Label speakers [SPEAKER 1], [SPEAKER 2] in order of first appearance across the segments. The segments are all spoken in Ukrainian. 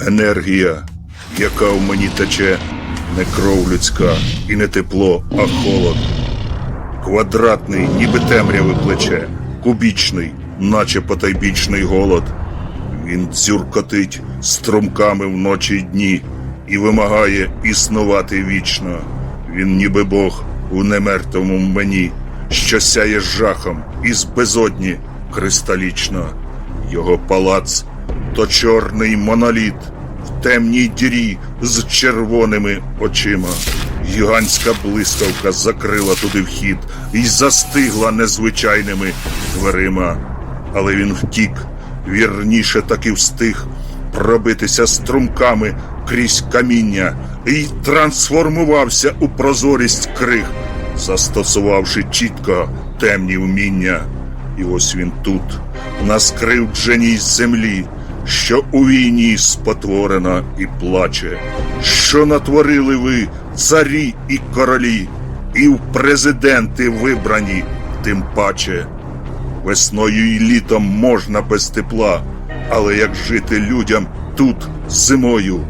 [SPEAKER 1] енергія, яка в мені тече, не кров людська і не тепло, а холод. Квадратний, ніби темряве плече, кубічний, наче потайбічний голод. Він дзюркотить струмками вночі й дні і вимагає існувати вічно. Він ніби Бог у немертвому мені, що сяє жахом із безодні кристалічно. Його палац то чорний моноліт в темній дірі з червоними очима. Гігантська блискавка закрила туди вхід і застигла незвичайними дверима. Але він втік, вірніше таки встиг пробитися струмками крізь каміння і трансформувався у прозорість криг, застосувавши чітко темні вміння. І ось він тут, на скривдженій землі, що у війні спотворена і плаче, що натворили ви, царі і королі, і в президенти вибрані, тим паче. Весною і літом можна без тепла, але як жити людям тут зимою,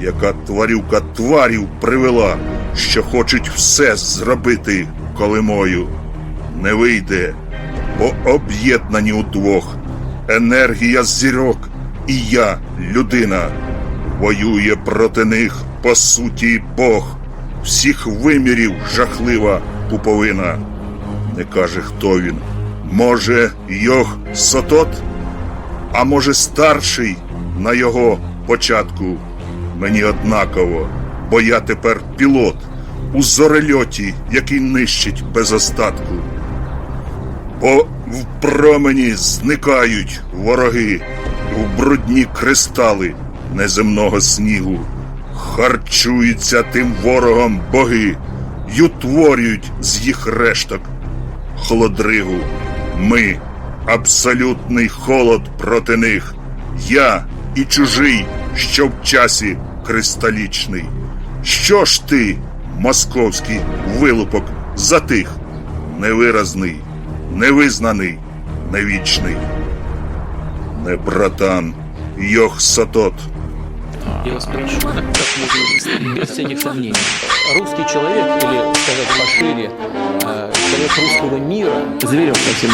[SPEAKER 1] яка тварюка тварів привела, що хочуть все зробити колимою. Не вийде, бо об'єднані удвох енергія зірок і я, людина, воює проти них по суті Бог, всіх вимірів жахлива пуповина. Не каже, хто він. Може, Йох Сотот? А може, старший на його початку? Мені однаково, бо я тепер пілот у зорельоті, який нищить без остатку. Бо в промені зникають вороги, в брудні кристали неземного снігу. Харчуються тим ворогом боги й утворюють з їх решток холодригу. Ми абсолютний холод проти них. Я і чужий, що в часі кристалічний. Що ж ти, московський вилупок, затих, невиразний, невизнаний, невічний. Не братан, Йох Сатот.
[SPEAKER 2] Я вас прошу, как можно без всяких сомнений. Русский человек, или сказать пошире, э, человек русского мира, зверем совсем